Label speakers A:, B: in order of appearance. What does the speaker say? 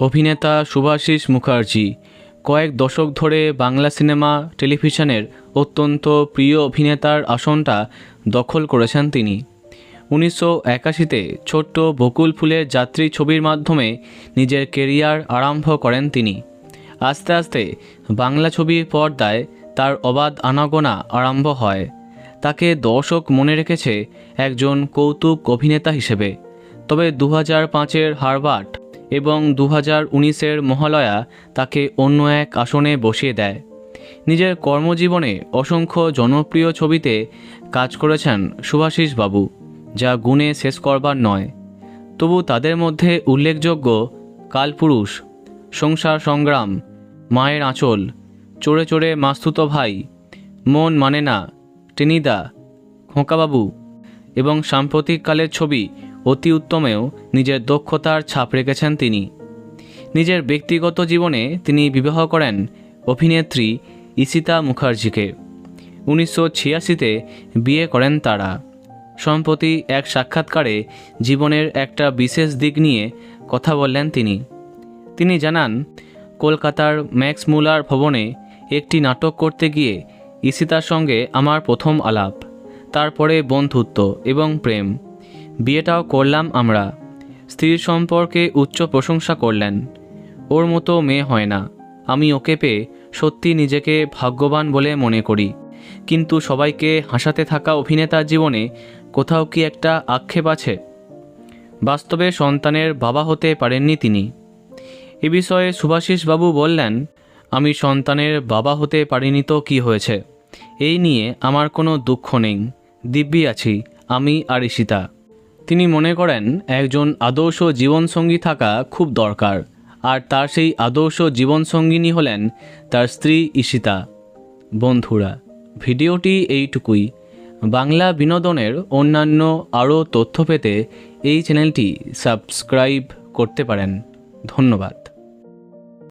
A: অভিনেতা শুভাশিস মুখার্জি কয়েক দশক ধরে বাংলা সিনেমা টেলিভিশনের অত্যন্ত প্রিয় অভিনেতার আসনটা দখল করেছেন তিনি। উনিশশো একাশিতে ছোট্ট বকুল ফুলের যাত্রী ছবির মাধ্যমে নিজের কেরিয়ার আরম্ভ করেন তিনি। আস্তে আস্তে বাংলা ছবির পর্দায় তার অবাধ আনাগোনা আরম্ভ হয়। তাকে দর্শক মনে রেখেছে একজন কৌতুক অভিনেতা হিসেবে। তবে দু হাজার পাঁচের হারবার্ট এবং দু হাজার উনিশের মহালয়া তাকে অন্য এক আসনে বসিয়ে দেয়। নিজের কর্মজীবনে অসংখ্য জনপ্রিয় ছবিতে কাজ করেছেন সুভাষিস বাবু, যা গুণে শেষ করবার নয়। তবু তাদের মধ্যে উল্লেখযোগ্য কালপুরুষ, সংসার সংগ্রাম, মায়ের আঁচল চড়ে চড়ে মাস্তুতো ভাই, মন মানে না, টেনিদা, খোঁকাবাবু এবং সাম্প্রতিককালের ছবি অতি উত্তমেও নিজের দক্ষতার ছাপ রেখেছেন তিনি। নিজের ব্যক্তিগত জীবনে তিনি বিবাহ করেন অভিনেত্রী ইসিতা মুখার্জিকে। উনিশশো ছিয়াশিতে বিয়ে করেন তারা। সম্প্রতি এক সাক্ষাৎকারে জীবনের একটা বিশেষ দিক নিয়ে কথা বললেন তিনি। তিনি জানান, কলকাতার ম্যাক্স মুলার ভবনে একটি নাটক করতে গিয়ে ইসিতার সঙ্গে আমার প্রথম আলাপ, তারপরে বন্ধুত্ব এবং প্রেম। বিয়েটাও করলাম আমরা। স্ত্রীর সম্পর্কে উচ্চ প্রশংসা করলেন। ওর মতো মেয়ে হয় না। আমি ওকে পেয়ে সত্যি নিজেকে ভাগ্যবান বলে মনে করি। কিন্তু সবাইকে হাসাতে থাকা অভিনেতার জীবনে কোথাও কি একটা আক্ষেপ আছে? বাস্তবে সন্তানের বাবা হতে পারেননি তিনি। এ বিষয়ে সুভাষিস বাবু বললেন, আমি সন্তানের বাবা হতে পারিনি তো কি হয়েছে? এই নিয়ে আমার কোনো দুঃখ নেই। দিব্যি আছি। আমি আর ঈশিতা। তিনি মনে করেন, একজন আদর্শ জীবনসঙ্গী থাকা খুব দরকার, আর তার সেই আদর্শ জীবনসঙ্গিনী হলেন তার স্ত্রী ঈশিতা। বন্ধুরা, ভিডিওটি এইটুকুই। বাংলা বিনোদনের অন্যান্য আরও তথ্য পেতে এই চ্যানেলটি সাবস্ক্রাইব করতে পারেন। ধন্যবাদ।